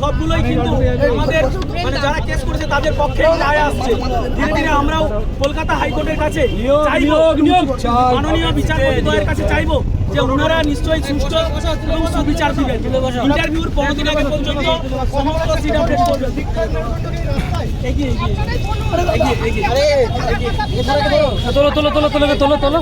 সবগুলোই কিন্তু আমাদের মানে যারা কেস করেছে তাদের পক্ষে রায় আসছে ধীরে ধীরে আমরাও কলকাতা হাইকোর্টের কাছে চাইব মাননীয় বিচারপতিদ্বয়ের কাছে চাইব যে ওনারা নিশ্চয়ই সুষ্ঠু এবং সুবিচার দিবেন ইন্টারভিউর পনেরো দিন আগে পর্যন্ত সমস্ত সিট আপডেট করবেন এগিয়ে এগিয়ে এগিয়ে এগিয়ে তোলো তোলো তোলো তোলো তোলো তোলো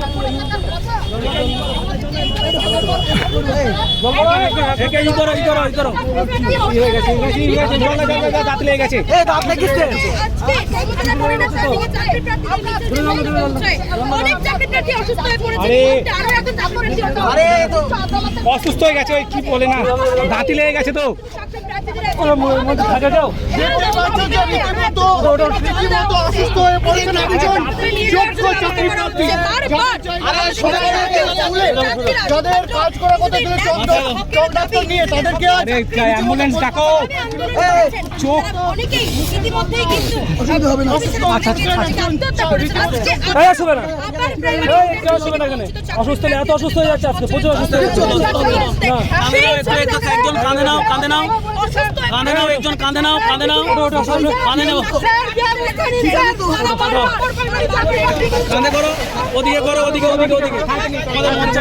অসুস্থ হয়ে গেছে ওই কি বলে না? দাঁতি লেগে গেছে তো। অসুস্থ হয়ে পড়েছেন একজন যোগ্য চাকরি প্রার্থী যাদের কাজ করার কথা ছিল চোখ চোখ ডাক্তার নিয়ে তাদেরকে আজ অ্যাম্বুলেন্স ডাকো। চোখ অনেকেই ইতিমধ্যেই কিন্তু আচ্ছা, আত্মহত্যা করেছে আজকে এই আসবে না আবার এই কেউ আসবে না এখানে অসুস্থ এত অসুস্থ হয়ে যাচ্ছে আজকে। প্রচুর অসুস্থ হয়ে যাচ্ছে। একজন কাঁদে নাও কাঁদে নাও। কাঁদে নাও একজন কাঁদে নাও কাঁদে নাও। কাঁদে নাও। কাঁদে করো ওদিকে করো ওদিকে ওদিকে। ওদিকে আমাদের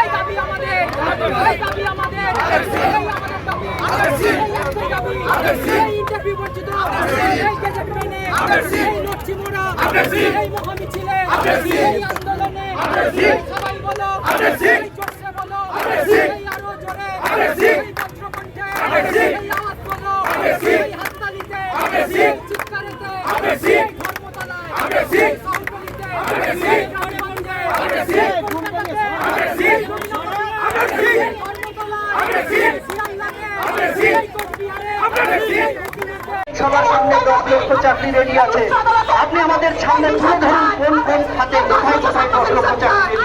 এই দাবি আমাদের, এই আমাদের দাবি এই দাবি। এই ইন্টারভিউ বঞ্চিত এই মহামিছিলে, এই আন্দোলনে সবাই বলো এই আরও জোরে এই বজ্রকণ্ঠে এই আওয়াজ বলো এই হাততালিতে এই এই সবার সামনে দশ লক্ষ চাকরি রেডি আছে। আপনি আমাদের সামনে তুলে ধরুন কোন কোন খাতে কোথায় কোথায় দশ লক্ষ চাকরি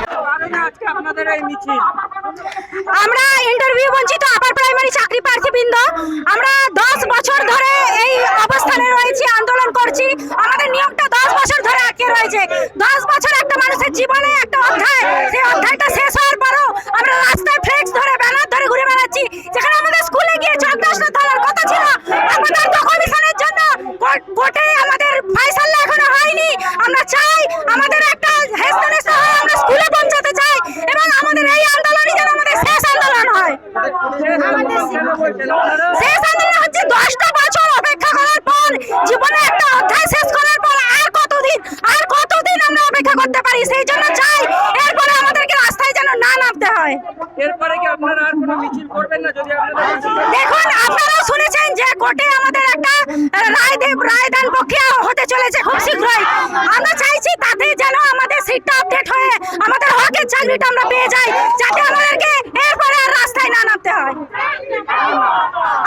আমরা ইন্টারভিউ বঞ্চিত আপার প্রাইমারি চাকরি প্রার্থীবৃন্দ আমরা দশ বছর ধরে এই অবস্থানে রয়েছি আন্দোলন করছি আমাদের নিয়োগটা দশ বছর ধরে আটকে রয়েছে দশ বছর একটা মানুষের জীবনে একটা অধ্যায়। সেই অধ্যায়টা শেষ হওয়ার পরও আমরা রাস্তায় ফ্লেক্স ধরে ব্যানার ধরে ঘুরে বেড়াচ্ছি। যেখানে আমাদের স্কুলে গিয়ে চকদাসটা ধরার কথা ছিল। আপাতত কমিশনের জন্য কোর্ট- আমাদের ফাইসাল্লা এখনও হয়নি। আমরা চাই আমাদের একটা হেস্তনেস্ত হয়ে আমরা স্কুলে পৌঁছাতে চাই এবং আমাদের এই আন্দোলনই যেন আমাদের শেষ আন্দোলন হয়। শেষ আন্দোলন হচ্ছে দশটা বছর অপেক্ষা করার পর জীবনে একটা অধ্যায় শেষ করার পর আর কতদিন আর কতদিন আমরা পারি সেই জন্য চাই। এরপরে আমাদেরকে রাস্তায় যেন না নামতে হয়। এরপরে কি আপনারা আর কোনো মিছিল করবেন না যদি আপনাদের দেখুন আপনারাও শুনেছেন যে কোর্টে আমাদের একটা রায় দেব রায়দান প্রক্রিয়া হতে চলেছে খুব শীঘ্রই। আমরা চাইছি তাতে যেন আমাদের সিটটা আপডেট হয়ে আমাদের হকের চাকরিটা আমরা পেয়ে যাই যাতে আমাদেরকে এরপরে আর রাস্তায় না নামতে হয়।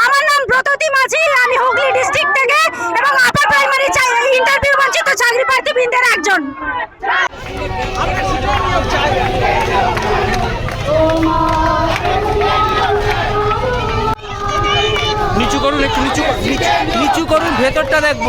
আমার নাম ব্রততী মাঝি আমি হুগলি ডিস্ট্রিক্ট থেকে এবং আপার প্রাইমারি ইন্টারভিউ বঞ্চিত চাকরি প্রার্থী বৃন্দের একজন। নিচু করুন একটু নিচু নিচু- করুন ভেতরটা দেখব।